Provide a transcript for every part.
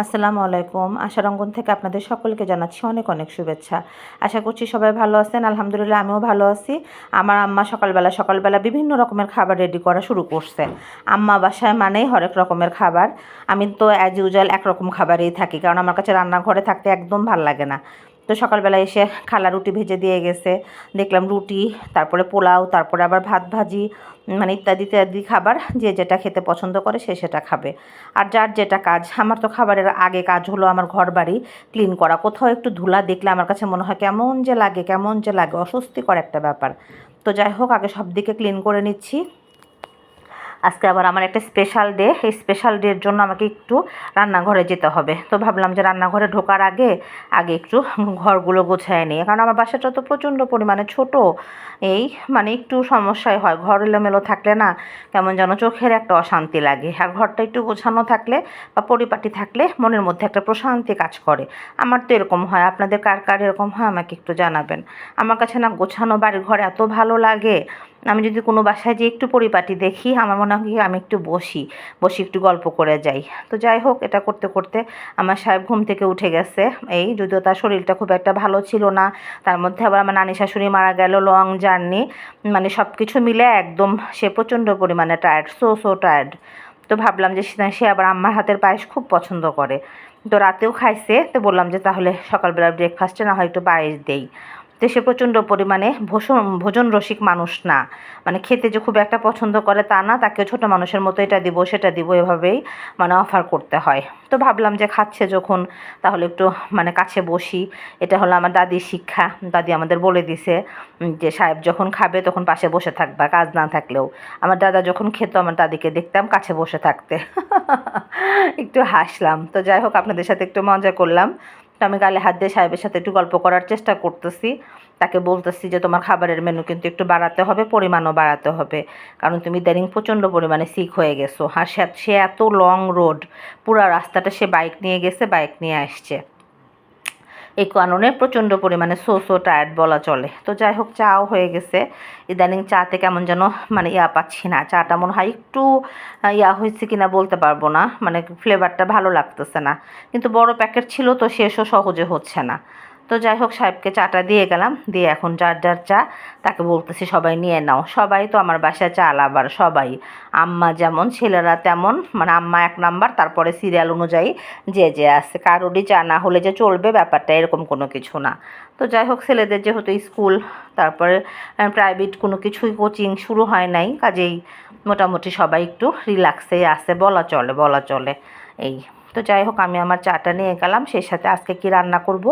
আসসালামু আলাইকুম। আশারঙ্গন থেকে আপনাদের সকলকে জানাচ্ছি অনেক অনেক শুভেচ্ছা। আশা করছি সবাই ভালো আছেন। আলহামদুলিল্লাহ আমিও ভালো আছি। আমার আম্মা সকালবেলা সকালবেলা বিভিন্ন রকমের খাবার রেডি করা শুরু করছে। আম্মা বাসায় মানেই হরেক রকমের খাবার। আমি তো অ্যাজ ইউজুয়াল একরকম খাবারেই থাকি, কারণ আমার কাছে রান্নাঘরে থাকতে একদম ভালো লাগে না। তো সকালবেলা এসে খালা রুটি ভেজে দিয়ে গেছে। দেখলাম রুটি, তারপরে পোলাও, তারপরে আবার ভাত ভাজি মানে ইত্যাদি ইত্যাদি খাবার যে যেটা খেতে পছন্দ করে সে সেটা খাবে। আর যার যেটা কাজ, আমার তো খাবারের আগে কাজ হলো আমার ঘর বাড়ি ক্লিন করা। কোথাও একটু ধুলা দেখলে আমার কাছে মনে হয় কেমন যে লাগে, কেমন যে লাগে, অস্বস্তিকর একটা ব্যাপার। তো যাই হোক, আগে সব দিকে ক্লিন করে নিচ্ছি। আজকে আবার আমার একটা স্পেশাল ডে এই স্পেশাল ডের জন্য আমাকে একটু রান্নাঘরে যেতে হবে। তো ভাবলাম যে রান্নাঘরে ঢোকার আগে আগে একটু ঘরগুলো গোছায় নিই। কারণ আমার বাসাটা তো প্রচণ্ড পরিমাণে ছোট। এই মানে একটু সমস্যাই হয়। ঘর এলোমেলো থাকলে না কেমন যেন চোখের একটা অশান্তি লাগে। আর ঘরটা একটু গোছানো থাকলে বা পরিপাটি থাকলে মনের মধ্যে একটা প্রশান্তি কাজ করে। আমার তো এরকম হয়। আপনাদের কার কার এরকম হয় আমাকে একটু জানাবেন। আমার কাছে না গোছানো বাড়ির ঘর এত ভালো লাগে। আমি যদি কোনো বাসায় যে একটু পরিপাটি দেখি, আমার মনে হয় আমি একটু বসি বসি একটু গল্প করে যাই। তো যাই হোক, এটা করতে করতে আমার সাহেব ঘুম থেকে উঠে গেছে। এই যদিও তার শরীরটা খুব একটা ভালো ছিল না, তার মধ্যে আবার আমার নানি শাশুড়ি মারা গেল লং জার্নি মানে সব কিছু মিলে একদম সে প্রচণ্ড পরিমাণে টায়ার্ড সো সো টায়ার্ড তো ভাবলাম যে সে- আবার আম্মার হাতের পায়েস খুব পছন্দ করে। তো রাতেও খাইছে, তো বললাম যে তাহলে সকালবেলা ব্রেকফাস্টে না হয় একটু পায়েস দেই। সে প্রচণ্ড পরিমাণে ভোজন ভোজন রসিক মানুষ না। মানে খেতে যে খুব একটা পছন্দ করে তা না তাকে ছোট মানুষের মতো এটা দিব, সেটা দিব, এভাবেই মানে অফার করতে হয়। তো ভাবলাম যে খাচ্ছে যখন, তাহলে একটু মানে কাছে বসি। এটা হলো আমার দাদির শিক্ষা। দাদি আমাদের বলে দিছে যে সাহেব যখন খাবে তখন পাশে বসে থাকবা, কাজ না থাকলেও। আমার দাদা যখন খেত, আমার দাদিকে দেখতাম কাছে বসে থাকতে। একটু হাসলাম। তো যাই হোক, আপনাদের সাথে একটু মজা করলাম। তো আমি গালে হাত দিয়ে সাহেবের সাথে একটু গল্প করার চেষ্টা করতেছি। তাকে বলতেছি যে, তোমার খাবারের মেনু কিন্তু একটু বাড়াতে হবে, পরিমাণও বাড়াতে হবে। কারণ তুমি ইদানিং প্রচণ্ড পরিমাণে সিক হয়ে গেছো। আর সে এত লং রোড পুরা রাস্তাটা সে বাইক নিয়ে গেছে বাইক নিয়ে আসছে। এই কারণে প্রচণ্ড পরিমাণে সো সো টায়ার্ড বলা চলে। তো যাই হোক, চাও হয়ে গেছে। ইদানিং চাতে কেমন যেন মানে ইয়া পাচ্ছি না। চাটা মনে হয় একটু ইয়া হয়েছে কিনা বলতে পারব না। মানে ফ্লেভারটা ভালো লাগতেছে না। কিন্তু বড় প্যাকেট ছিল তো, শেষও সহজে হচ্ছে না। তো যাই হোক, সাহেবকে চাটা দিয়ে গেলাম। দিয়ে এখন যার যার চা, তাকে বলতেছি, সবাই নিয়ে নাও। সবাই তো আমার বাসায় চা আবার সবাই। আম্মা যেমন, ছেলেরা তেমন। মানে আম্মা এক নাম্বার, তারপরে সিরিয়াল অনুযায়ী যে যে আছে। কারোরই চা না হলে যে চলবে, ব্যাপারটা এরকম কোনো কিছু না। তো যাই হোক, ছেলেদের যেহেতু স্কুল, তারপরে প্রাইভেট কোনো কিছুই কোচিং শুরু হয় নাই। কাজেই মোটামুটি সবাই একটু রিল্যাক্সে আছে। বলা চলে বলা চলে। এই তো যাই হোক, আমি আমার চাটা নিয়ে গেলাম। সেই সাথে আজকে কি রান্না করব?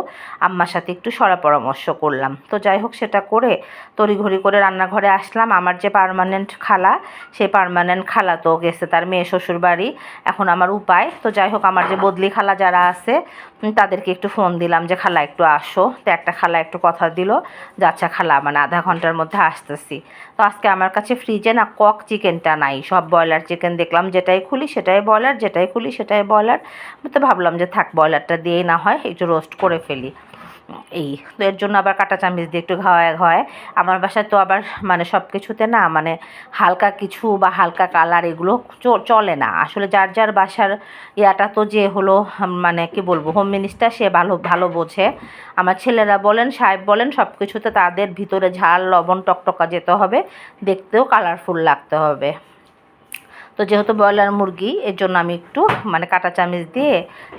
আম্মার সাথে একটু সরা পরামর্শ করলাম। তো যাই হোক, সেটা করে তড়িঘড়ি করে রান্নাঘরে আসলাম। আমার যে পারমানেন্ট খালা, সেই পারমানেন্ট খালা তো গেছে তার মেয়ে শ্বশুর বাড়ি। এখন আমার উপায়। তো যাই হোক, আমার যে বদলি খালা যারা আছে তাদেরকে একটু ফোন দিলাম যে, খালা, একটু আসো। তো একটা খালা একটু কথা দিল যে আচ্ছা খালা মানে আধা ঘণ্টার মধ্যে আসতেছি। তো আজকে আমার কাছে ফ্রিজে না কক চিকেনটা নাই। সব ব্রয়লার চিকেন দেখলাম, যেটাই খুলি সেটাই ব্রয়লার যেটাই খুলি সেটাই ব্রয়লার তো ভাবলাম যে থাক ব্রয়লারটা দিয়েই না হয়, একটু রোস্ট করে ফেলি। এই, তো এর জন্য আবার কাঁটা চামচ দিয়ে একটু ঘাওয়ায় ঘাওয়ায়। আমার বাসায় তো আবার মানে সব কিছুতে না মানে হালকা কিছু বা হালকা কালার এগুলো চলে না। আসলে যার যার বাসার ইয়াটা তো যে হলো মানে কি বলব হোম মিনিস্টার সে ভালো ভালো বোঝে। আমার ছেলেরা বলেন, সাহেব বলেন সব কিছুতে তাদের ভিতরে ঝাল, লবণ, টকটকা যেতে হবে, দেখতেও কালারফুল লাগতে হবে। তো যেহেতু ব্রয়লার মুরগি, এর জন্য আমি একটু মানে কাটা চামচ দিয়ে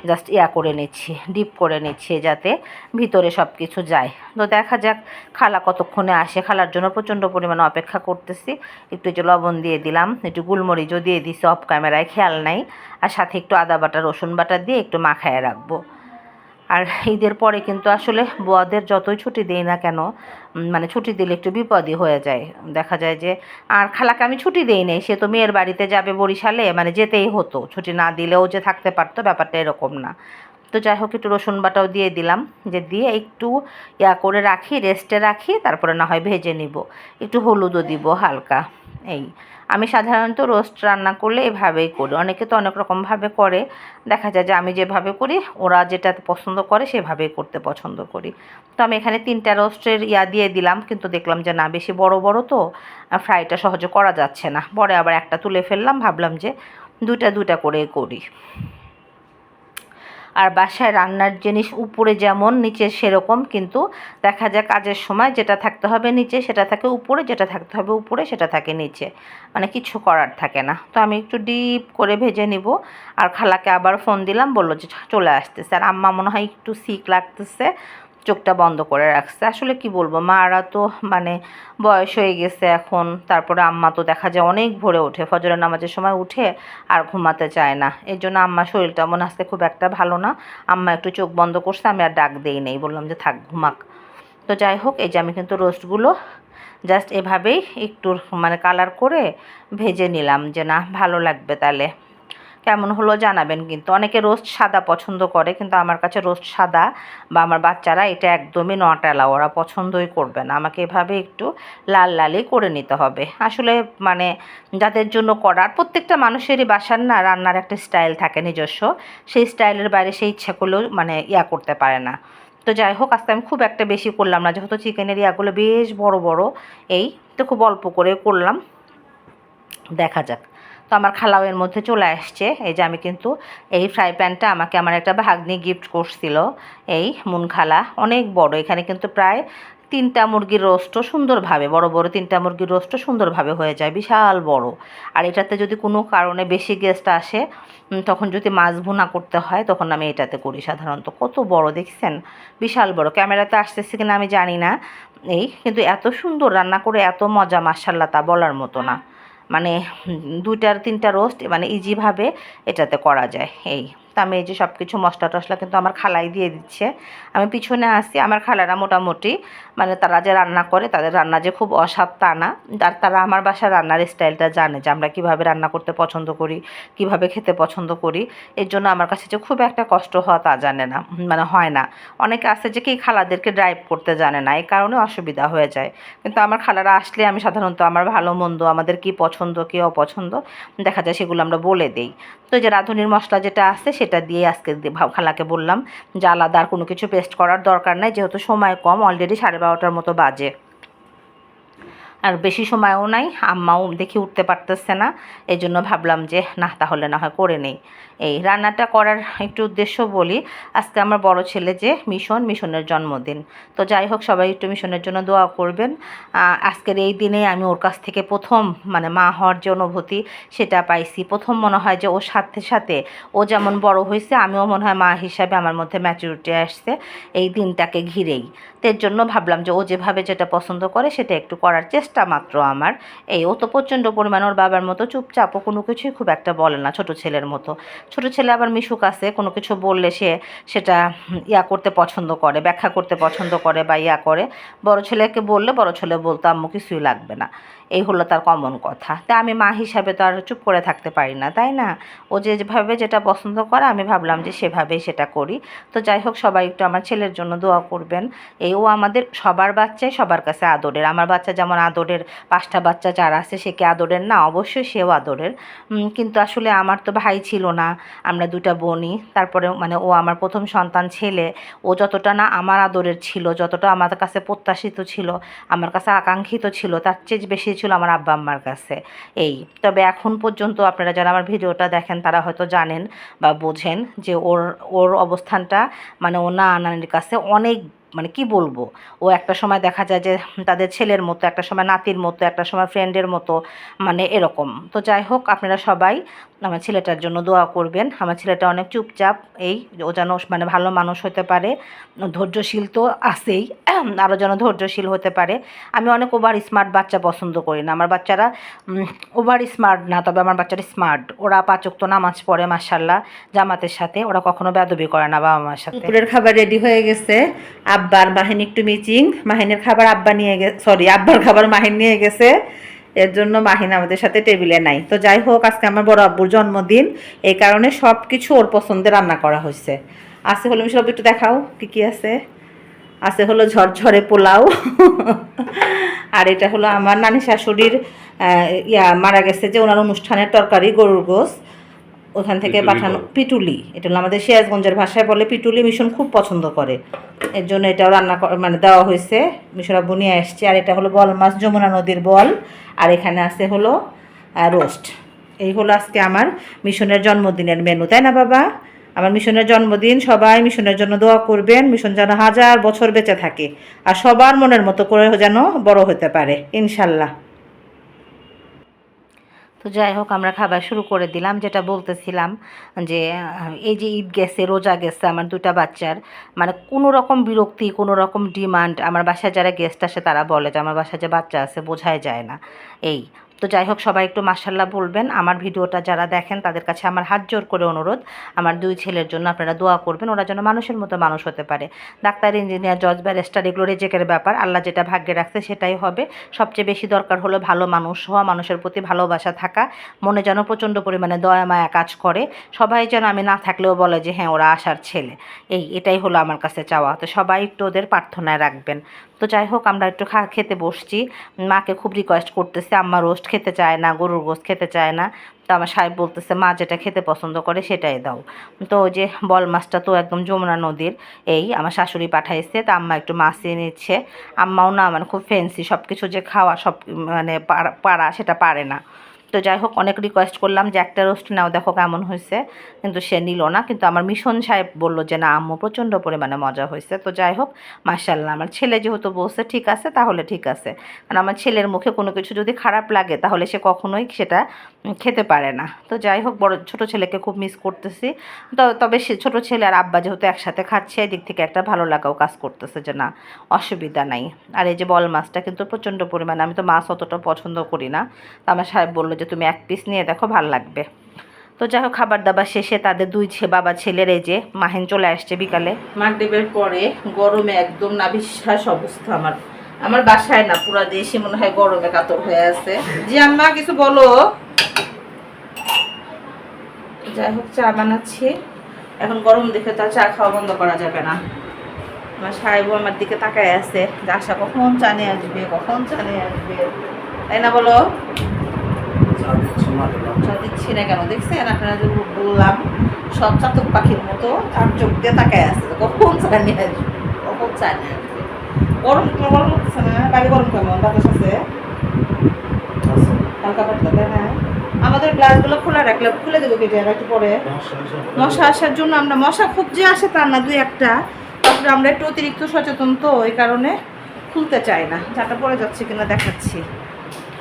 জাস্ট ইয়া করে নিচ্ছি, ডিপ করে নিচ্ছি যাতে ভিতরে সব কিছু যায়। তো দেখা যাক খালা কতক্ষণে আসে। খালার জন্য প্রচণ্ড পরিমাণে অপেক্ষা করতেছি। একটু যে লবণ দিয়ে দিলাম, একটু গুলমরিচও দিয়ে দিছি অফ ক্যামেরায় খেয়াল নাই। আর সাথে একটু আদা বাটা, রসুন বাটা দিয়ে একটু মাখায় রাখব। আর ঈদের পরে কিন্তু আসলে বোয়াদের যতই ছুটি দেই না কেন মানে ছুটি দিলে একটু বিপদই হয়ে যায়। দেখা যায় যে, আর খালাকে আমি ছুটি দেই নেই, সে তো মেয়ের বাড়িতে যাবে বরিশালে মানে যেতেই হতো। ছুটি না দিলেও যে থাকতে পারতো, ব্যাপারটা এরকম না। তো যাই হোক, একটু রসুন বাটাও দিয়ে দিলাম। যে দিয়ে একটু ইয়া করে রাখি রেস্টে রাখি, তারপরে না হয় ভেজে নিব। একটু হলুদও দিব হালকা, এই। আমি সাধারণত রোস্ট রান্না করলে এভাবেই করি। অনেকে তো অনেক রকমভাবে করে। দেখা যায় যে আমি যেভাবে করি, ওরা যেটা পছন্দ করে সেভাবেই করতে পছন্দ করি। তো আমি এখানে তিনটা রোস্টের ইয়া দিয়ে দিলাম, কিন্তু দেখলাম যে না, বেশি বড় বড় তো ফ্রাইটা সহজে করা যাচ্ছে না। পরে আবার একটা তুলে ফেললাম, ভাবলাম যে দুটা দুটা করে করি। আর বাসায় রান্নার জিনিস উপরে যেমন, নিচে সেরকম, কিন্তু দেখা যায় কাজের সময় যেটা থাকতে হবে নিচে সেটা থাকে উপরে, যেটা থাকতে হবে উপরে সেটা থাকে নিচে। মানে কিছু করার থাকে না। তো আমি একটু ডিপ করে ভেজে নিব। আর খালাকে আবার ফোন দিলাম, বলল যে চলে আসতেছে। আর আম্মা মনে হয় একটু সিক লাগতেছে। চোখটা বন্ধ করে রাখছে। আসলে কি বলব, মারা তো মানে বয়স হয়ে গেছে এখন, তারপরে আম্মা তো দেখা যায় অনেক ভোরে ওঠে, ফজরের নামাজের সময় উঠে আর ঘুমাতে চায় না। এর জন্য আম্মা শরীরটা মনে আসতে খুব একটা ভালো না। আম্মা একটু চোখ বন্ধ করছে, আমি আর ডাক দেই নেই, বললাম যে থাক, ঘুমাক। তো যাই হোক, এই যে আমি কিন্তু রোস্টগুলো জাস্ট এভাবেই একটু মানে কালার করে ভেজে নিলাম, যে না ভালো লাগবে তাহলে। কেমন হলো জানাবেন কিন্তু। অনেকে রোস্ট সাদা পছন্দ করে কিন্তু আমার কাছে রোস্ট সাদা বা আমার বাচ্চারা এটা একদমই নট অ্যালাউ ওরা পছন্দই করবে না। আমাকে এভাবে একটু লাল লালই করে নিতে হবে। আসলে মানে যাদের জন্য করার, প্রত্যেকটা মানুষেরই বাসার না রান্নার একটা স্টাইল থাকে নিজস্ব। সেই স্টাইলের বাইরে সেই ইচ্ছা করলেও মানে ইয়া করতে পারে না। তো যাই হোক, আজকে আমি খুব একটা বেশি করলাম না। যেহেতু চিকেনের ইয়াগুলো বেশ বড় বড়, এই তো খুব অল্প করে করলাম। দেখা যাক। তো আমার খালাও এর মধ্যে চলে আসছে। এই যে আমি কিন্তু এই ফ্রাই প্যানটা আমাকে আমার একটা ভাগ্নি গিফট করছিল, এই মুন খালা অনেক বড়, এখানে কিন্তু প্রায় তিনটা মুরগির রোস্টও সুন্দরভাবে, বড় বড় তিনটা মুরগির রোস্টও সুন্দরভাবে হয়ে যায়, বিশাল বড়। আর এটাতে যদি কোনো কারণে বেশি গেস্ট আসে তখন যদি মাছ ভুনা করতে হয়, তখন আমি এটাতে করি সাধারণত। কত বড়, দেখছেন? বিশাল বড়। ক্যামেরাতে আসতেছে কিনা আমি জানি না, এই, কিন্তু এত সুন্দর রান্না করে, এত মজা মার্শাল্লাহ তা বলার মতো না। মানে দুইটার তিনটা রোস্ট মানে ইজিভাবে এটাতে করা যায়। এই। তা আমি এই যে সব কিছু মশলা টশলা কিন্তু আমার খালাই দিয়ে দিচ্ছে। আমি পিছনে আসি, আমার খালারা মোটামুটি মানে তারা যে রান্না করে তাদের রান্না যে খুব অসাদ তা না। আর তারা আমার বাসার রান্নার স্টাইলটা জানে যে আমরা কীভাবে রান্না করতে পছন্দ করি, কীভাবে খেতে পছন্দ করি। এর জন্য আমার কাছে যে খুব একটা কষ্ট হওয়া তা জানে না মানে হয় না। অনেকে আছে যে কি খালাদেরকে ড্রাইভ করতে জানে না, এই কারণে অসুবিধা হয়ে যায়। কিন্তু আমার খালারা আসলে আমি সাধারণত আমার ভালো, মন্দ, আমাদের কি পছন্দ, কি অপছন্দ, দেখা যায় সেগুলো আমরা বলে দিই। তো যে রাঁধুনির মশলা যেটা আছে সেটা দিয়ে আজকে খালাকে বললাম যে আলাদা আর কোনো কিছু পেস্ট করার দরকার নাই, যেহেতু সময় কম অলরেডি সাড়ে বারোটার মতো বাজে। আর বেশি সময়ও নাই, আম্মাও দেখি উঠতে পারতেছে না। এই জন্য ভাবলাম যে, না, তাহলে না হয় করে নেই। এই রান্নাটা করার একটু উদ্দেশ্য বলি, আজকে আমার বড় ছেলে যে, মিশন, মিশনের জন্মদিন। তো যাই হোক, সবাই একটু মিশনের জন্য দোয়া করবেন। আজকের এই দিনে আমি ওর কাছ থেকে প্রথম মানে মা হওয়ার যে অনুভূতি, সেটা পাইছি। প্রথম মনে হয় যে ওর সাথে সাথে ও যেমন বড় হয়েছে, আমিও মনে হয় মা হিসাবে আমার মধ্যে ম্যাচুরিটি আসছে, এই দিনটাকে ঘিরেই। তো এর জন্য ভাবলাম যে, ও যেভাবে যেটা পছন্দ করে, সেটা একটু করার চেষ্টা মাত্র আমার। এই, ও তো প্রচণ্ড পরিমাণ ওর বাবার মতো চুপচাপ, ও কোনো কিছুই খুব একটা বলে না ছোট ছেলের মতো। ছোট ছেলে আবার মিশুক আছে, কোনো কিছু বললে সে সেটা ইয়া করতে পছন্দ করে, ব্যাখ্যা করতে পছন্দ করে বা ইয়া করে। বড় ছেলেকে বললে বড় ছেলে বলতো, আম্মু কিছুই লাগবে না। এই হলো তার কমন কথা। তা আমি মা হিসাবে তো আর চুপ করে থাকতে পারি না, তাই না? ও যেভাবে যেটা পছন্দ করে, আমি ভাবলাম যে সেভাবেই সেটা করি। তো যাই হোক, সবাই একটু আমার ছেলের জন্য দোয়া করবেন। এই ও আমাদের সবার বাচ্চাই সবার কাছে আদরের। আমার বাচ্চা যেমন আদরের, পাঁচটা বাচ্চা যারা আছে, সে কি আদরের? না, অবশ্যই সেও আদরের। কিন্তু আসলে আমার তো ভাই ছিল না, আমরা দুটা বোনই। তারপরে মানে ও আমার প্রথম সন্তান ছেলে। ও যতটা না আমার আদরের ছিল, যতটা আমার কাছে প্রত্যাশিত ছিল, আমার কাছে আকাঙ্ক্ষিত ছিল, তার চেয়ে বেশি ছিল আমার আব্বা আম্মার কাছে। এই, তবে এখন পর্যন্ত আপনারা যারা আমার ভিডিওটা দেখেন, তারা হয়তো জানেন বা বোঝেন যে ওর ওর অবস্থানটা মানে ও না নানির কাছে অনেক মানে কি বলব? ও একটা সময় দেখা যায় যে তাদের ছেলের মতো, একটা সময় নাতির মতো, একটা সময় ফ্রেন্ডের মতো মানে এরকম। তো যাই হোক, আপনারা সবাই আমার ছেলেটার জন্য দোয়া করবেন। আমার ছেলেটা অনেক চুপচাপ, এই ও যেন মানে ভালো মানুষ হতে পারে, ধৈর্যশীল তো আছেই আরও যেন ধৈর্যশীল হতে পারে। আমি অনেক ওভার স্মার্ট বাচ্চা পছন্দ করি না। আমার বাচ্চারা ওভার স্মার্ট না, তবে আমার বাচ্চারা স্মার্ট ওরা পাচক তো নামাজ পড়ে মার্শাল্লাহ জামাতের সাথে। ওরা কখনো বেদবি করে না বাবা মার সাথে খাবার রেডি হয়ে গেছে। আব্বার, মাহিন একটু মিচিং। মাহিনের খাবার আব্বা নিয়ে গেছে সরি আব্বার খাবার মাহিন নিয়ে গেছে। এর জন্য মাহিন আমাদের সাথে টেবিলে নাই। তো যাই হোক, আজকে আমার বড় আব্বুর জন্মদিন। এই কারণে সব কিছু ওর পছন্দে রান্না করা হয়েছে। আছে হলো সব একটু দেখাও কি কি আছে। আছে হলো ঝরঝরে পোলাও। আর এটা হলো আমার নানি শাশুড়ির ইয়া মারা গেছে যে ওনার অনুষ্ঠানের তরকারি, গরুর গোস ওখান থেকে পাঠানো পিটুলি এটা হলো আমাদের সিরাজগঞ্জের ভাষায় বলে পিটুলি মিশন খুব পছন্দ করে। এর জন্য এটাও রান্না কর- মানে দেওয়া হয়েছে। মিশন আব্বু নিয়ে আসছে। আর এটা হলো বল মাছ যমুনা নদীর বল। আর এখানে আছে হলো রোস্ট। এই হলো আজকে আমার মিশনের জন্মদিনের মেনু তাই না বাবা? আমার মিশনের জন্মদিন সবাই মিশনের জন্য দোয়া করবেন। মিশন যেন হাজার বছর বেঁচে থাকে। আর সবার মনের মতো করে যেন বড় হতে পারে ইনশাল্লাহ। তো যাই হোক, আমরা খাবার শুরু করে দিলাম। যেটা বলতেছিলাম যে, এই যে ঈদ গেছে, রোজা গেছে আমার দুটা বাচ্চার মানে কোনো রকম বিরক্তি, কোনো রকম ডিমান্ড আমার বাসায় যারা গেস্ট আসে তারা বলে যে, আমার বাসায় যে বাচ্চা আছে, বোঝাই যায় না। এই তো যাই হোক, সবাই একটু মার্শাল্লাহ বলবেন। আমার ভিডিওটা যারা দেখেন, তাদের কাছে আমার হাত জোর করে অনুরোধ। আমার দুই ছেলের জন্য আপনারা দোয়া করবেন, ওরা যেন মানুষের মতো মানুষ হতে পারে। ডাক্তার, ইঞ্জিনিয়ার, জজ, ব্যারিস্টার, এগুলো রেজেকের ব্যাপার। আল্লাহ যেটা ভাগ্যে রাখছে সেটাই হবে। সবচেয়ে বেশি দরকার হলো ভালো মানুষ হওয়া, মানুষের প্রতি ভালোবাসা থাকা। মনে যেন প্রচণ্ড পরিমাণে দয়া, মায়া কাজ করে। সবাই যেন আমি না থাকলেও বলে যে হ্যাঁ ওরা আসার ছেলে। এই, এটাই হলো আমার কাছে চাওয়া। তো সবাই একটু ওদের প্রার্থনায় রাখবেন। তো যাই হোক, আমরা একটু খা, খেতে বসছি। মাকে খুব রিকোয়েস্ট করতেছে, আম্মা রোস্ট খেতে চায় না, গরুর গোস্ত খেতে চায় না। তো আমার সাহেব বলতেছে, মা যেটা খেতে পছন্দ করে সেটাই দাও। তো ওই যে বল মাছটা তো একদম যমুনা নদীর, এই আমার শাশুড়ি পাঠাইছে, তা আম্মা একটু মাছ নিচ্ছে। আম্মাও না মানে খুব ফ্যান্সি সব কিছু যে খাওয়া, সব মানে পারা সেটা পারে না। তো যাই হোক, অনেক রিকোয়েস্ট করলাম যে একটা রোস্ট নাও, দেখো কেমন হয়েছে। কিন্তু সে নিল না, কিন্তু আমার মিশন সাহেব বলল যে, না আম্মু, প্রচণ্ড পরিমাণে মজা হয়েছে। তো যাই হোক মার্শাল্লাহ আমার ছেলে যেহেতু বলছে, ঠিক আছে, তাহলে ঠিক আছে। কারণ আমার ছেলের মুখে কোনো কিছু যদি খারাপ লাগে, তাহলে সে কখনোই সেটা খেতে পারে না। তো যাই হোক, বড়, ছোট ছেলেকে খুব মিস করতেছি। তো, তবে সে, ছোট ছেলে আর আব্বা যেহেতু একসাথে খাচ্ছে, এদিক থেকে একটা ভালো লাগাও কাজ করতেছে যে, না, অসুবিধা নাই। আর এই যে বল মাছটা কিন্তু প্রচণ্ড পরিমাণে, আমি তো মাছ অতটা পছন্দ করি না। তো আমার সাহেব বলল যে তুমি এক পিস নিয়ে দেখো, ভালো লাগবে। তো যাই হোক, খাবার দাবার শেষে তাদের দুই ছে, বাবা ছেলের এই যে মাহিন চলে আসছে বিকালে। মাগরীবের পরে গরমে একদম না বিশ্বাস অবস্থা আমার। আমার বাসায় না, পুরা দেশে মনে হয় গরমে কাতর হয়ে আছে। জি, আম্মা, কিছু বলো? যাই হোক, চা বানাচ্ছি। এখন গরম দেখে তো চা খাওয়া বন্ধ করা যাবে না। আমার সাহেবও আমার দিকে তাকায় আছে। যে আশা কখন চা নিয়ে আসবে, কখন চা নিয়ে আসবে? তাই না বলো? চা দিচ্ছি না কেন দেখছেন? আপনারা যে বললাম সব চাতক পাখির মতো তার চোখ দিয়ে তাকায় আছে। কখন চা নিয়ে আসবে? কখন চা নিয়ে আসবে? গরম গরম লাগছে না। বাড়ি গরম কেমন? বাতাস আছে? হালকা পাতলা তাই না? আমাদের গ্লাসগুলো খোলা রাখলে খুলে দেবো কেটে একটু পরে। মশা আসার জন্য আমরা মশা খুব যে আসে তার না দুই একটা। তারপরে আমরা একটু অতিরিক্ত সচেতন তো ওই কারণে খুলতে চাই না। যাটা পরে যাচ্ছে কিনা দেখাচ্ছি।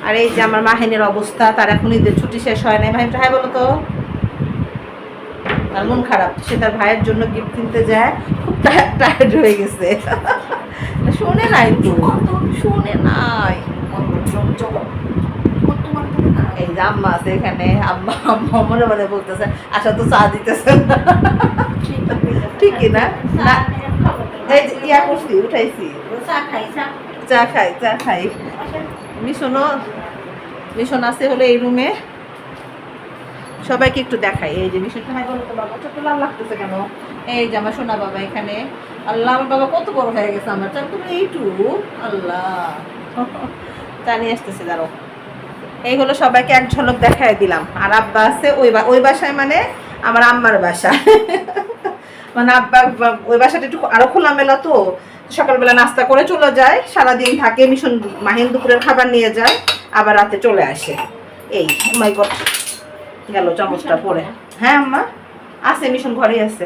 আর এই যে আমার মাহিনের অবস্থা তার এখন ঈদের ছুটি শেষ হয় নাই। মাহিনটা হ্যাঁ বলো তো। তার মন খারাপ সে তার ভাইয়ের জন্য গিফট কিনতে যায়। খুব টায়ার্ড হয়ে গেছে। শুনে নাই তো। শুনে নাই। এই যে আম্মা আছে এখানে। আম্মা আম্মা মনে মনে বলতেছে আশা তো চা দিতেছে ঠিকই। না? এই ইয়া করছি উঠাইছি। চা খাই চা খাই। মিশনও মিশন আছে হলো এই রুমে সবাইকে একটু দেখাই, এই যে মিশন খাই বলো তো বাবা ছোট লাল লাগতেছে কেন? এই যে আমার সোনা বাবা এখানে। আল্লাহ, আমার বাবা কত বড় হয়ে গেছে আমার এইটু আল্লাহ। চা নিয়ে আসতেছে দাঁড়ো এই হলো সবাইকে এক ঝলক দেখাই দিলাম। আর আব্বা আছে ওই ওই বাসায় মানে আমার আম্মার বাসা। মানে আব্বা, ওই বাসাটা একটু আরও খোলামেলা তো। সকালবেলা নাস্তা করে চলে যায়, সারাদিন থাকে, মিশন মাহিন দুপুরের খাবার নিয়ে যায়, আবার রাতে চলে আসে। এই, মাই গেল চামচটা পরে। হ্যাঁ আম্মা, আছে, মিশন ঘরেই আছে।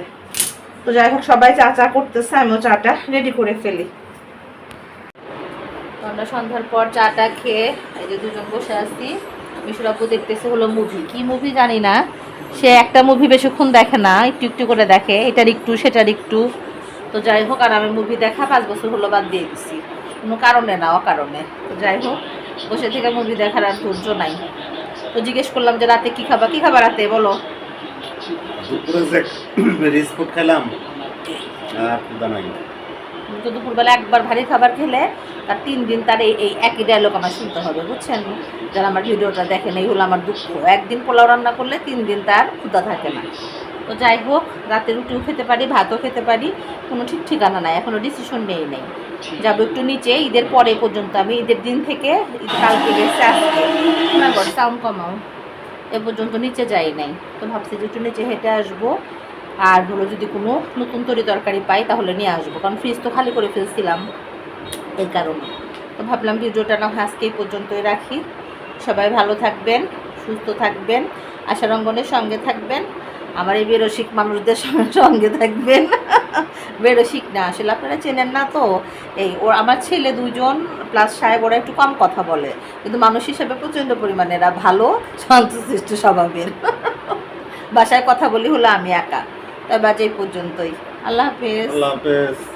তো যাই হোক, সবাই চা চা করতেছে, আমিও চাটা রেডি করে ফেলি। সন্ধ্যার পর চাটা খেয়ে, এই যে দুজন বসে আছি, মিশুর আপু দেখতেছে হলো মুভি কি মুভি জানি না, সে একটা মুভি বেশিক্ষণ দেখে না, একটু একটু করে দেখে, এটার একটু, সেটার একটু। তো যাই হোক আর আমি মুভি দেখা পাঁচ বছর হলো বাদ দিয়ে দিছি। কোনো কারণে না অকারণে। তো যাই হোক বসে থেকে মুভি দেখার আর ধৈর্য নাই। তো জিজ্ঞেস করলাম যে রাতে কি খাবা? কি খাবা রাতে? বলো। ফুড খেলাম তো দুপুরবেলা একবার ভারী খাবার খেলে তার তিন দিন তার এই এই একই ডায়লগ আমার শুনতে হবে বুঝছেন? যারা আমার ভিডিওটা দেখেন এই হলো আমার দুঃখ। একদিন পোলাও রান্না করলে তিন দিন তার ক্ষুদা থাকে না। তো যাই হোক রাতে রুটিও খেতে পারি ভাতও খেতে পারি কোনো ঠিক ঠিকানা নাই এখনও ডিসিশন নেই নেই। যাব একটু নিচে ঈদের পরে পর্যন্ত আমি ঈদের দিন থেকে ঈদ কালকে গেছে আজকে। সাউন্ড কমাও। এ পর্যন্ত নিচে যাই নাই তো ভাবছি যে একটু নিচে হেঁটে আসব। আর হলো যদি কোনো নতুন তরি তরকারি পাই তাহলে নিয়ে আসব কারণ ফ্রিজ তো খালি করে ফেলছিলাম এই কারণে। তো ভাবলাম ভিডিওটা না আজকে এই পর্যন্তই রাখি। সবাই ভালো থাকবেন সুস্থ থাকবেন আশা রঙ্গনের সঙ্গে থাকবেন। আমার এই বেরসিক মানুষদের সঙ্গে থাকবেন। বেরসিক না, আসলে আপনারা চেনেন না তো। এই ও আমার ছেলে দুজন প্লাস সাহেব, ওরা একটু কম কথা বলে। কিন্তু মানুষ হিসেবে প্রচণ্ড পরিমাণে এরা ভালো, শান্তশিষ্ট স্বভাবের। বাসায় কথা বলি হলো আমি একা। তাই এই পর্যন্তই। আল্লাহ হাফেজ। আল্লাহ হাফেজ।